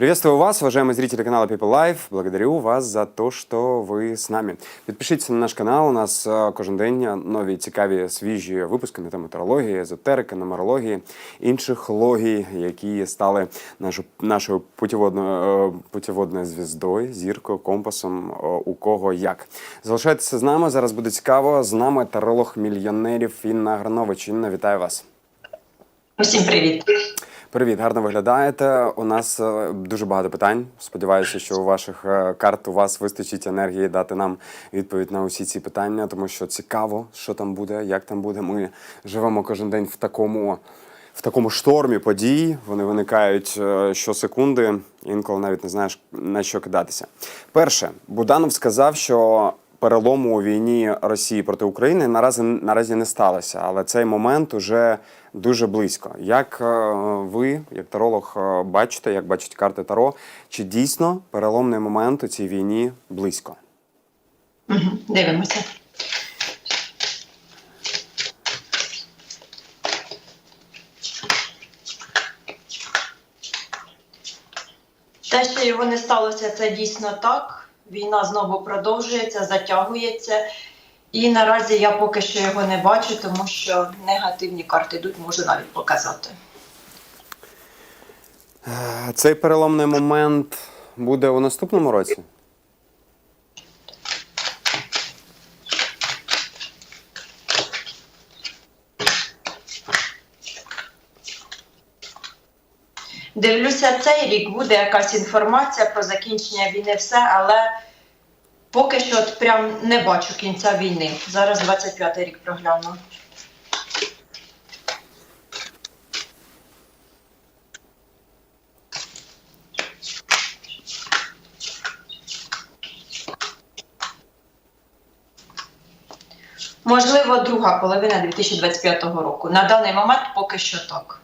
Приветствую вас, уважаемые зрители канала People Life. Благодарю вас за то, що ви з нами. Підпишіться на наш канал. У нас е, кожен день нові цікаві свіжі випуски на тему тарології, езотерики, нумерології, інших логій, які стали нашу, нашою путіводною, е, путіводною звіздою, зіркою, компасом, е, у кого як. Залишайтеся з нами. Зараз буде цікаво. З нами таролог мільйонерів Інна Гранович. Інна, вітаю вас. Усім привіт. Привіт, гарно виглядаєте. У нас е, дуже багато питань. Сподіваюся, що у ваших е, карт у вас вистачить енергії дати нам відповідь на усі ці питання, тому що цікаво, що там буде, як там буде. Ми живемо кожен день в такому. В такому штормі подій вони виникають е, щосекунди, інколи навіть не знаєш на що кидатися. Перше, Буданов сказав, що перелому у війні Росії проти України наразі наразі не сталося, але цей момент уже дуже близько. Як е, ви, як таролог, е, бачите, як бачать карти Таро, чи дійсно переломний момент у цій війні близько? Дивимося. Те, що його не сталося, це дійсно так. Війна знову продовжується, затягується. І наразі я поки що його не бачу, тому що негативні карти йдуть, можу навіть показати. Е, Цей переломний момент буде у наступному році? Дивлюся, цей рік буде якась інформація про закінчення війни, все, але поки що от прям не бачу кінця війни. Зараз 25-й рік прогляну. Можливо, друга половина 2025 року. На даний момент поки що так.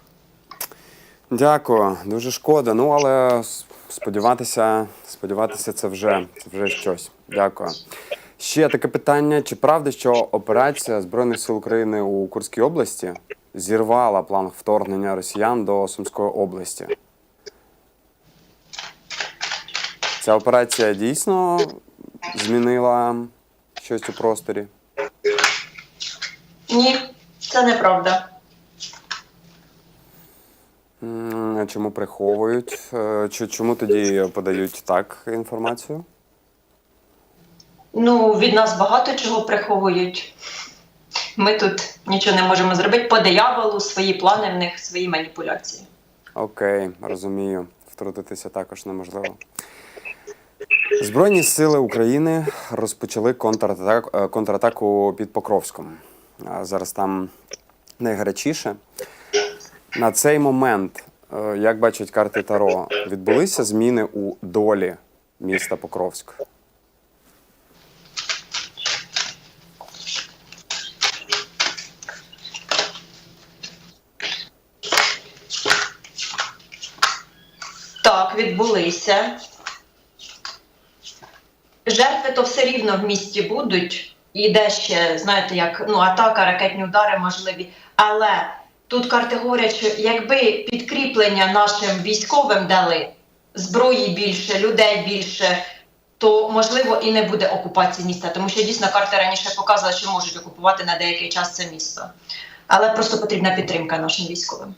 Дякую, дуже шкода. Ну але сподіватися, сподіватися, це вже вже щось. Дякую. Ще таке питання: чи правда, що операція Збройних сил України у Курській області зірвала план вторгнення росіян до Сумської області? Ця операція дійсно змінила щось у просторі? Ні, це неправда. Чому приховують? Е, Чи чому тоді подають так інформацію? Ну, від нас багато чого приховують. Ми тут нічого не можемо зробити по дияволу, свої плани в них, свої маніпуляції. Окей, розумію. Втрутитися також неможливо. Збройні сили України розпочали контратак, е, контратаку під Покровськом. Зараз там найгарячіше. На цей момент, е, як бачать карти Таро, відбулися зміни у долі міста Покровськ. Так, відбулися. Жертви то все рівно в місті будуть. І ще, знаєте, як ну, атака, ракетні удари можливі. Але тут карти говорять, що якби підкріплення нашим військовим дали зброї більше, людей більше, то можливо і не буде окупації міста. Тому що дійсно карти раніше показували, що можуть окупувати на деякий час це місто. Але просто потрібна підтримка нашим військовим.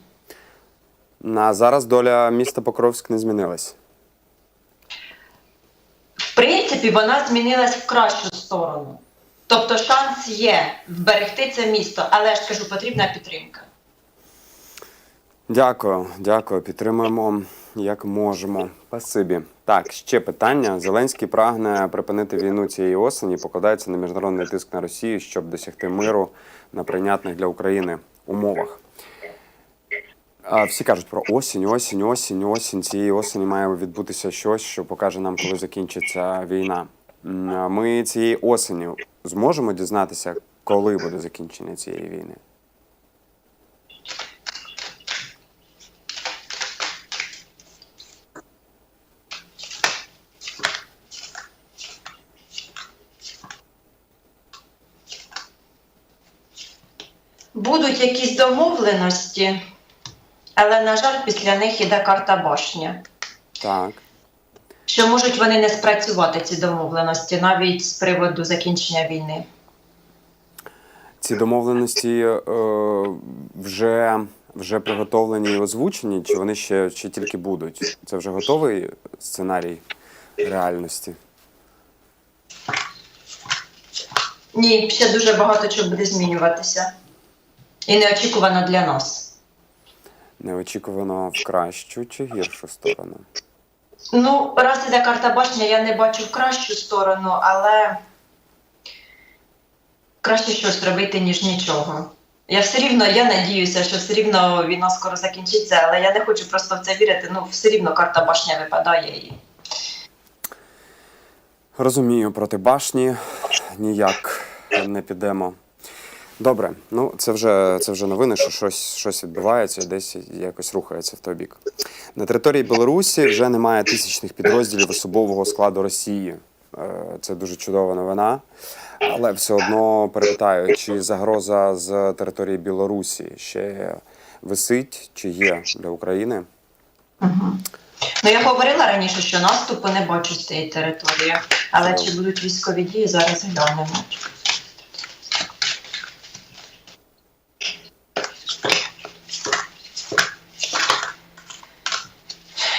На зараз доля міста Покровськ не змінилась. В принципі, вона змінилась в кращу сторону. Тобто шанс є вберегти це місто, але ж кажу, потрібна підтримка. Дякую, дякую. Підтримуємо як можемо. Спасибі. Так, ще питання. Зеленський прагне припинити війну цієї осені, покладається на міжнародний тиск на Росію, щоб досягти миру на прийнятних для України умовах. А, Всі кажуть про осінь, осінь, осінь, осінь. Цієї осені має відбутися щось, що покаже нам, коли закінчиться війна. Ми цієї осені зможемо дізнатися, коли буде закінчення цієї війни. Будуть якісь домовленості, але, на жаль, після них іде карта башня. Так. що можуть вони не спрацювати ці домовленості навіть з приводу закінчення війни. Ці домовленості е, вже, вже приготовлені і озвучені, чи вони ще чи тільки будуть? Це вже готовий сценарій реальності? Ні, ще дуже багато чого буде змінюватися. І неочікувано для нас. Неочікувано в кращу чи гіршу сторону? Ну, раз іде карта башня, я не бачу в кращу сторону, але краще щось робити, ніж нічого. Я все рівно, я надіюся, що все рівно війна скоро закінчиться, але я не хочу просто в це вірити. Ну, все рівно карта башня випадає і. Розумію, проти башні ніяк не підемо. Добре, ну це вже це вже новини, що щось, щось відбувається десь якось рухається в той бік. На території Білорусі вже немає тисячних підрозділів особового складу Росії. Е, Це дуже чудова новина. Але все одно перепитаю, чи загроза з території Білорусі ще висить, чи є для України? Угу. Ну, я говорила раніше, що наступу не бачу з цієї території, але чи будуть військові дії, зараз глянемо.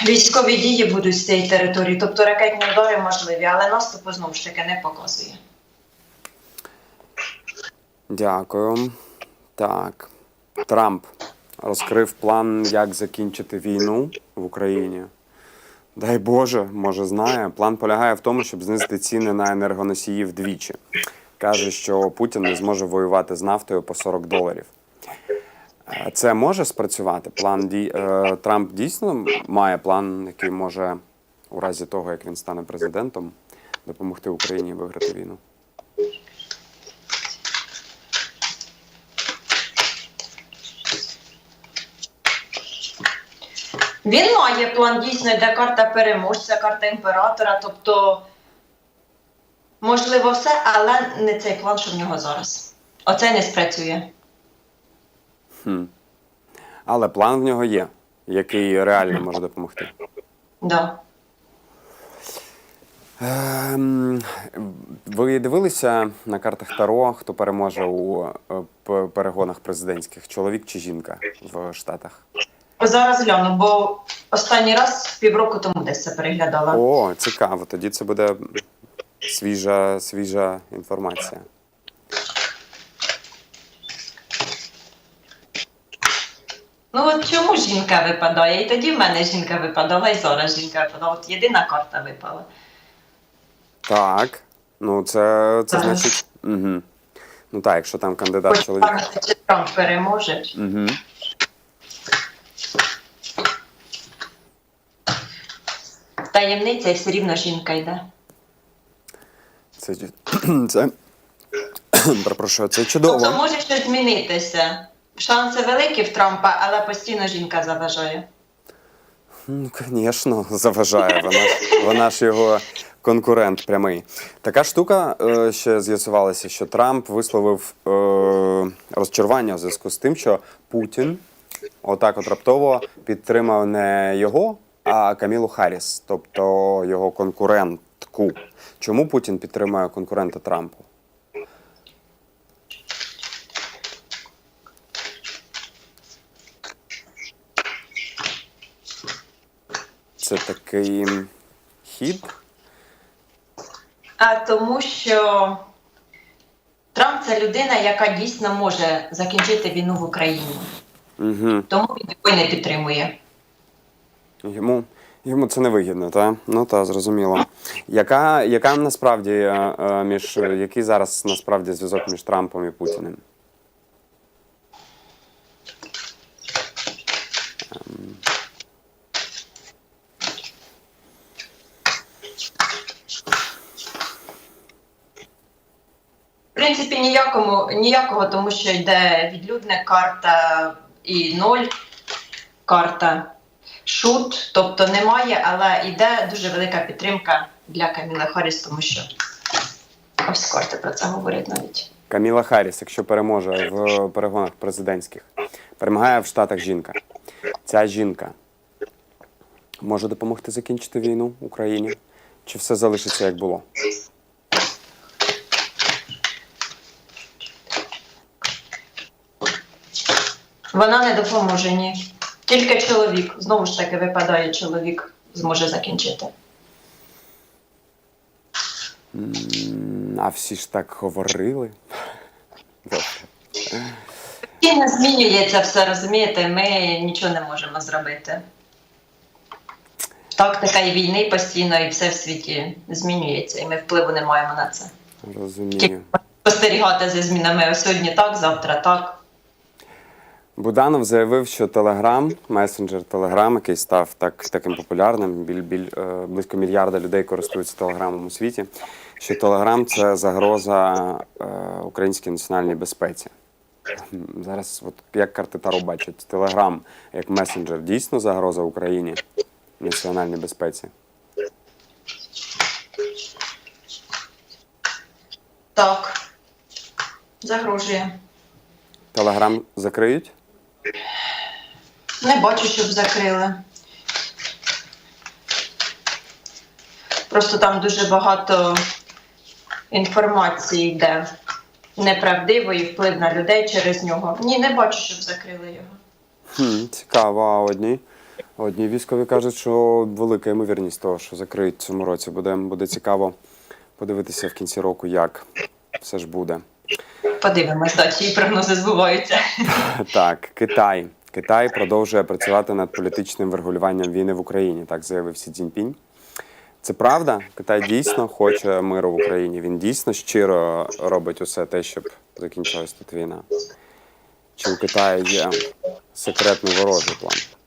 Військові дії будуть з цієї території, тобто ракетні удари можливі, але наступу знову ж таки не показує. Дякую. Так. Трамп розкрив план, як закінчити війну в Україні. Дай Боже, може знає. План полягає в тому, щоб знизити ціни на енергоносії вдвічі. Каже, що Путін не зможе воювати з нафтою по 40 доларів. Е, Це може спрацювати? План дій... е, Трамп дійсно має план, який може, у разі того, як він стане президентом, допомогти Україні виграти війну. Він має план дійсно, йде карта переможця, карта імператора, тобто можливо все, але не цей план, що в нього зараз. Оце не спрацює. Хм. Але план в нього є, який реально може допомогти. Да. Ем, ви дивилися на картах Таро, хто переможе у е, перегонах президентських? Чоловік чи жінка в Штатах? Зараз гляну, бо останній раз півроку тому десь це переглядала. О, цікаво. Тоді це буде свіжа, свіжа інформація. Ну от чому жінка випадає? І тоді в мене жінка випадала, і зараз жінка випадала. От єдина карта випала. Так. Ну, це, це значить. Угу. Ну так, якщо там кандидат Хоч чоловік. пам'ятати, чи Трамп переможе. Угу. Таємниця і все рівно жінка йде. Це, це, перепрошую, це Тобто може щось змінитися. Шанси великі в Трампа, але постійно жінка заважає. Ну, звісно, заважає. Вона, ж- вона ж його конкурент прямий. Така штука е, ще з'ясувалася, що Трамп висловив е, розчарування в зв'язку з тим, що Путін отак от раптово підтримав не його, а Камілу Харріс, тобто його конкурентку. Чому Путін підтримує конкурента Трампу? Це такий хід. А тому що Трамп це людина, яка дійсно може закінчити війну в Україні. Угу. Тому він його не підтримує. Йому, йому це не вигідно, так? Ну так, зрозуміло. Яка, яка насправді е, е, між який зараз насправді зв'язок між Трампом і Путіним? Принципі, ніякому, ніякого, тому що йде відлюдна карта і ноль карта, шут, тобто немає, але йде дуже велика підтримка для Каміли Харріс, тому що ось карти про це говорять навіть. Каміла Харріс, якщо переможе в перегонах президентських, перемагає в Штатах жінка. Ця жінка може допомогти закінчити війну в Україні? Чи все залишиться як було? Вона не допоможе ні. Тільки чоловік. Знову ж таки, випадає чоловік, зможе закінчити. А всі ж так говорили. І не змінюється все, розумієте, ми нічого не можемо зробити. Тактика і війни постійно, і все в світі змінюється, і ми впливу не маємо на це. Розумію. Спостерігати за змінами сьогодні так, завтра так. Буданов заявив, що Телеграм, месенджер Телеграм, який став так, таким популярним, біль, біль, е, близько мільярда людей користуються Телеграмом у світі. Що Телеграм це загроза е, українській національній безпеці. Зараз, от як карти Таро бачать, Телеграм як месенджер дійсно загроза Україні національній безпеці. Так. Загрожує. Телеграм закриють? Не бачу, щоб закрили. Просто там дуже багато інформації йде неправдивої, вплив на людей через нього. Ні, не бачу, щоб закрили його. Хм, цікаво, а одні. Одні військові кажуть, що велика ймовірність того, що закриють в цьому році. Буде, буде цікаво подивитися в кінці року, як все ж буде. Подивимось, да, чиї прогнози збуваються. Так, Китай. Китай продовжує працювати над політичним врегулюванням війни в Україні, так заявив Сі Цзіньпінь. Це правда? Китай дійсно хоче миру в Україні. Він дійсно щиро робить усе те, щоб закінчилась тут війна. Чи у Китаї є секретний ворожий план?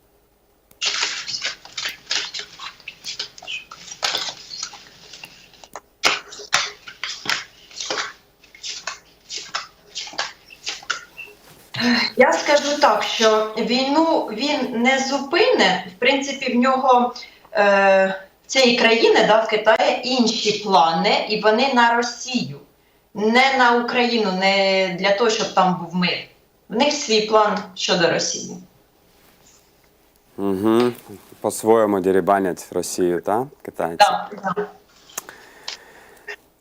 Я скажу так, що війну він не зупине. В принципі, в нього е, цієї країни, да, в Китаї, інші плани, і вони на Росію, не на Україну, не для того, щоб там був мир. В них свій план щодо Росії. Угу. По-своєму дерибанять Росію, та? Китайці. Так, так.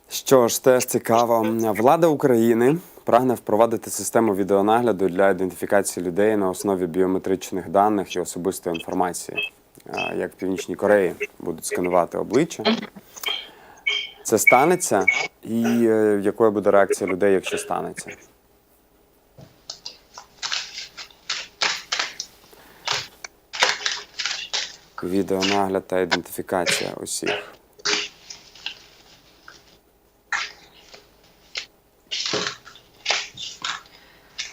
Що ж, теж цікаво. Влада України прагне впровадити систему відеонагляду для ідентифікації людей на основі біометричних даних і особистої інформації, як в Північній Кореї будуть сканувати обличчя. Це станеться, і е, якою буде реакція людей, якщо станеться? Відеонагляд та ідентифікація усіх.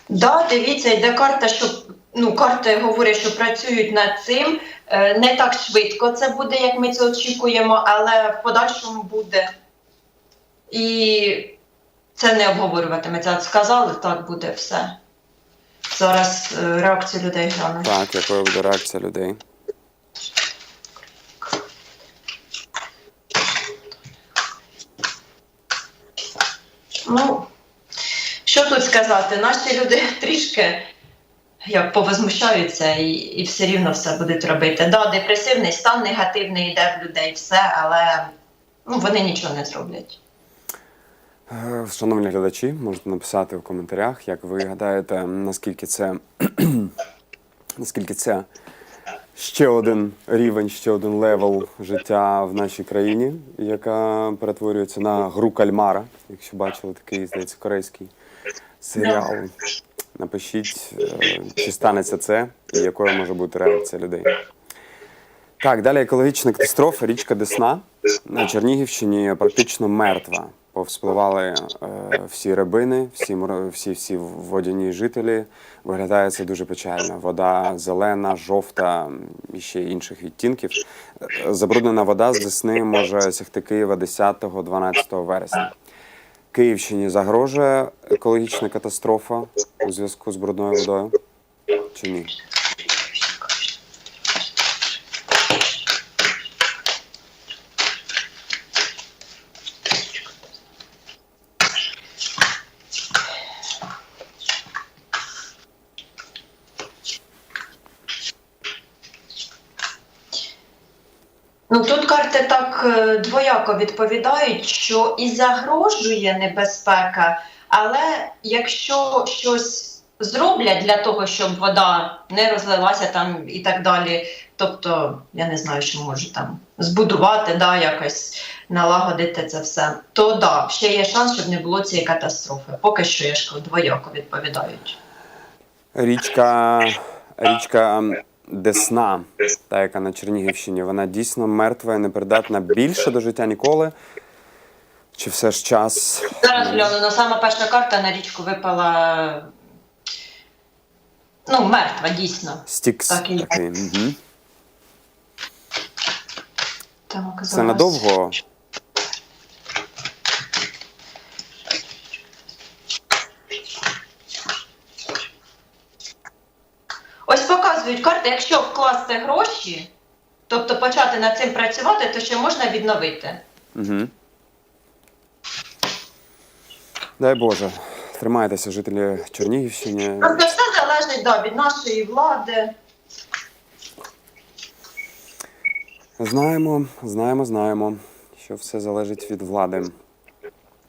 Да, дивіться, йде карта, що ну, карти говорять, що працюють над цим. Е, Не так швидко це буде, як ми це очікуємо, але в подальшому буде. І це не обговорюватиметься. От сказали, так буде все. Зараз е, реакцію людей гляну. Так, якою буде реакція людей? Ну, що тут сказати? Наші люди трішки як повозмущаються і, і все рівно все будуть робити. Да, депресивний стан негативний йде в людей, все, але ну, вони нічого не зроблять. Е, Шановні глядачі, можете написати в коментарях, як ви гадаєте, наскільки це наскільки це ще один рівень, ще один левел життя в нашій країні, яка перетворюється на гру кальмара, якщо бачили такий, здається, корейський серіал. Напишіть, е, чи станеться це, і якою може бути реакція людей. Так, далі екологічна катастрофа. Річка Десна на Чернігівщині практично мертва. Повспливали е, всі рибини, всі, всі, всі водяні жителі. Виглядає це дуже печально. Вода зелена, жовта і ще інших відтінків. Забруднена вода з Десни може сягти Києва 10-12 вересня. Київщині загрожує екологічна катастрофа у зв'язку з брудною водою? Чи ні? Ну тут карти е, двояко відповідають, що і загрожує небезпека, але якщо щось зроблять для того, щоб вода не розлилася там і так далі, тобто я не знаю, що може там збудувати, да, якось налагодити це все, то да, ще є шанс, щоб не було цієї катастрофи. Поки що я ж двояко відповідають. Річка, річка Десна, та яка на Чернігівщині, вона дійсно мертва і непридатна більше до життя ніколи. Чи все ж час? Зараз на сама перша карта на річку випала. Ну, мертва, дійсно. Стікс Так і є. такий. Угу. Так, Це надовго. Ось показують карти, якщо вкласти гроші, тобто почати над цим працювати, то ще можна відновити. Угу. Дай Боже. Тримайтеся, жителі Чернігівщини. Просто все залежить да, від нашої влади. Знаємо, знаємо, знаємо, що все залежить від влади.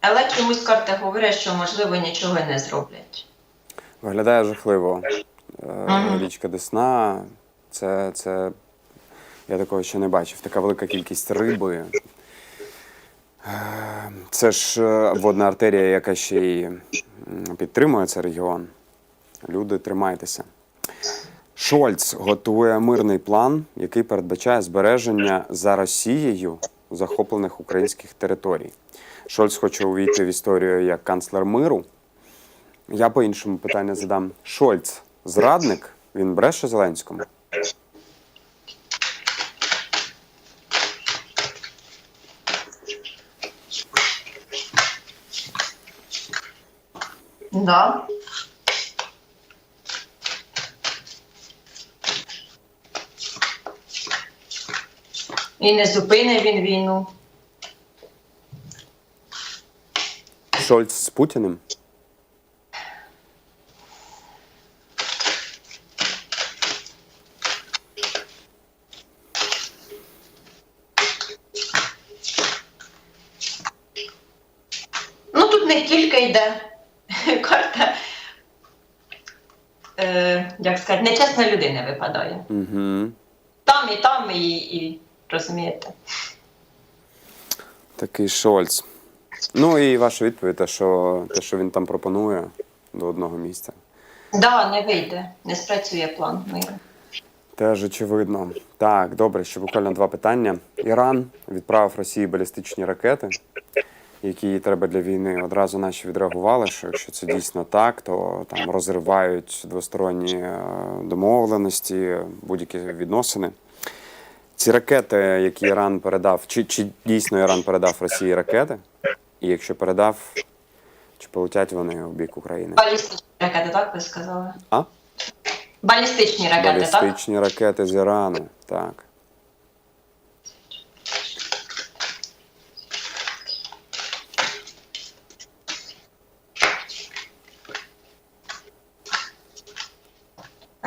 Але чомусь карти говорять, що можливо нічого й не зроблять. Виглядає жахливо. Е, Ага. Річка Десна, це, це я такого ще не бачив. Така велика кількість риби. Е, Це ж е, водна артерія, яка ще й підтримує цей регіон. Люди, тримайтеся. Шольц готує мирний план, який передбачає збереження за Росією захоплених українських територій. Шольц хоче увійти в історію як канцлер миру. Я по-іншому питання задам. Шольц зрадник? Він бреше Зеленському? Да. І не зупине він війну. Шольц з Путіним? Тільки йде карта, е, як сказати, нечесна людина випадає. Угу. Там і там, і, і розумієте. Такий Шольц. Ну і ваша відповідь, те, що, те, що він там пропонує до одного місця. Да, не вийде, не спрацює план миру. Теж очевидно. Так, добре, ще буквально два питання. Іран відправив Росії балістичні ракети, які їй треба для війни. Одразу наші відреагували, що якщо це дійсно так, то там розривають двосторонні е, домовленості, будь-які відносини. Ці ракети, які Іран передав, чи, чи дійсно Іран передав Росії ракети? І якщо передав, чи полетять вони у бік України? Балістичні ракети, так ви сказали? А? Балістичні ракети, так? Балістичні ракети з Ірану, так.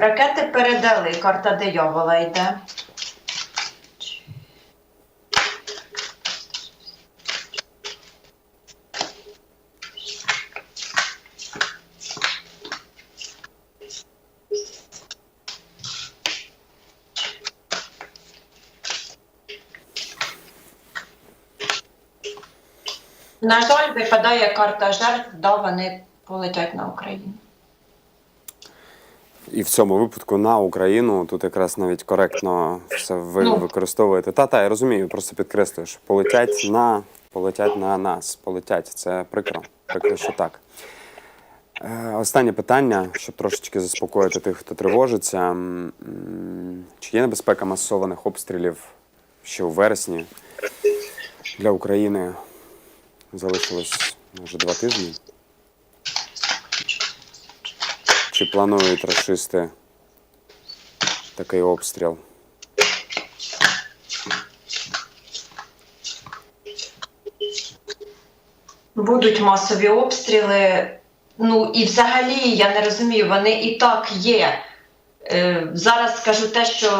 Ракети передали, карта диявола йде. На жаль, випадає карта жертв, да, вони полетять на Україну. І в цьому випадку на Україну тут якраз навіть коректно все ви Ну. використовуєте. Та, та, я розумію, просто підкреслюю, що полетять на, полетять на нас. Полетять. Це прикро. Прикро, що так. Е, Останнє питання, щоб трошечки заспокоїти тих, хто тривожиться. Чи є небезпека масованих обстрілів ще у вересні для України? Залишилось може два тижні. Чи планують расисти такий обстріл? Будуть масові обстріли. Ну і взагалі я не розумію, вони і так є. Е, Зараз скажу те, що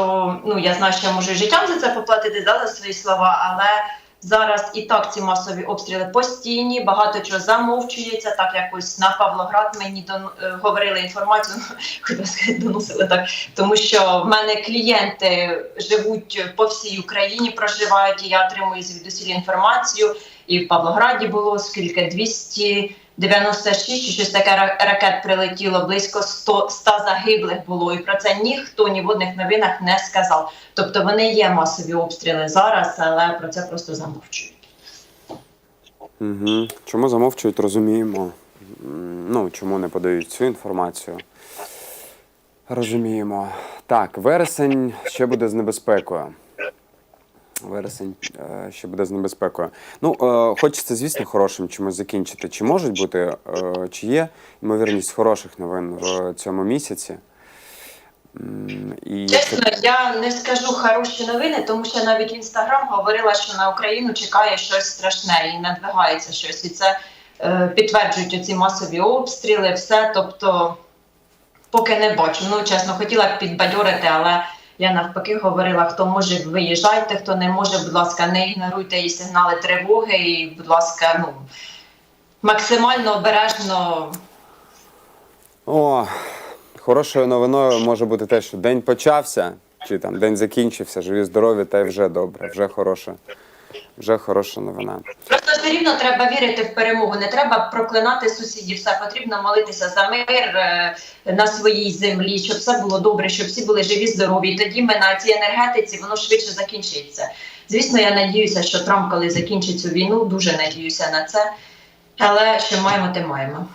ну я знаю, що я можу і життям за це поплатити да, за свої слова, але зараз і так ці масові обстріли постійні, багато чого замовчується. Так якось на Павлоград мені дон, е, говорили інформацію, ну, хотіла сказати, доносили так, тому що в мене клієнти живуть по всій Україні, проживають, і я отримую звідусіль інформацію. І в Павлограді було скільки 200 96 чи щось таке ра- ракет прилетіло, близько 100, 100 загиблих було, і про це ніхто ні в одних новинах не сказав. Тобто вони є масові обстріли зараз, але про це просто замовчують. Угу. Чому замовчують, розуміємо. Ну, чому не подають цю інформацію? Розуміємо. Так, вересень ще буде з небезпекою. Вересень ще буде з небезпекою. Ну, е, хочеться, звісно, хорошим чимось закінчити. Чи можуть бути, е, чи є ймовірність хороших новин в цьому місяці? І Чесно, я не скажу хороші новини, тому що навіть інстаграм говорила, що на Україну чекає щось страшне і надвигається щось. І це е, підтверджують оці масові обстріли, все. Тобто, поки не бачу. Ну, чесно, хотіла б підбадьорити, але я навпаки говорила, хто може, виїжджайте, хто не може, будь ласка, не ігноруйте і сигнали тривоги, і, будь ласка, ну максимально обережно. О, хорошою новиною може бути те, що день почався, чи там день закінчився, живі, здорові, та й вже добре, вже хороша, вже хороша новина. Просто все рівно треба вірити в перемогу. Не треба проклинати сусідів. Все потрібно молитися за мир е, на своїй землі, щоб все було добре, щоб всі були живі, здорові. І тоді ми на цій енергетиці воно швидше закінчиться. Звісно, я надіюся, що Трамп, коли закінчить цю війну, дуже надіюся на це. Але що маємо, те маємо.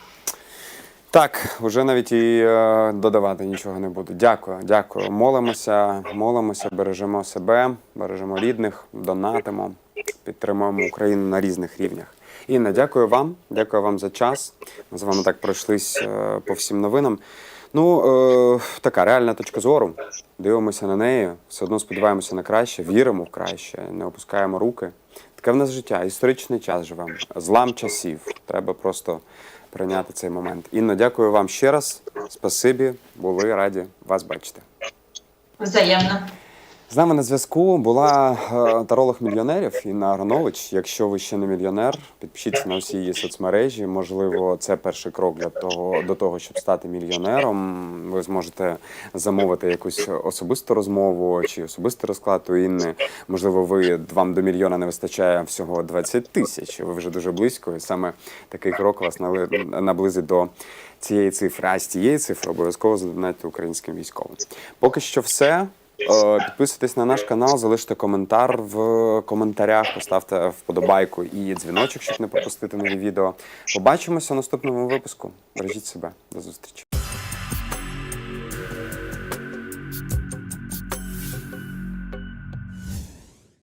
Так, вже навіть і е, додавати нічого не буду. Дякую, дякую. Молимося, молимося, бережемо себе, бережемо рідних, донатимо, підтримуємо Україну на різних рівнях. Інна, дякую вам, дякую вам за час. Ми з вами так пройшлись е, по всім новинам. Ну, е, така реальна точка зору. Дивимося на неї, все одно сподіваємося на краще, віримо в краще, не опускаємо руки. Таке в нас життя, історичний час живемо. Злам часів. Треба просто прийняти цей момент. Інно, дякую вам ще раз. Спасибі, були раді вас бачити. Взаємно. З нами на зв'язку була е, таролог мільйонерів Інна Агранович. Якщо ви ще не мільйонер, підпишіться на всі її соцмережі. Можливо, це перший крок для того до того, щоб стати мільйонером. Ви зможете замовити якусь особисту розмову чи особистий розклад у Інни. Можливо, ви вам до мільйона не вистачає всього 20 тисяч. Ви вже дуже близько, і саме такий крок вас наблизить до. Цієї цифри, а з цієї цифри обов'язково задонайте українським військовим. Поки що все. Е, Підписуйтесь на наш канал, залиште коментар в коментарях, поставте вподобайку і дзвіночок, щоб не пропустити нові відео. Побачимося в наступному випуску. Бережіть себе. До зустрічі.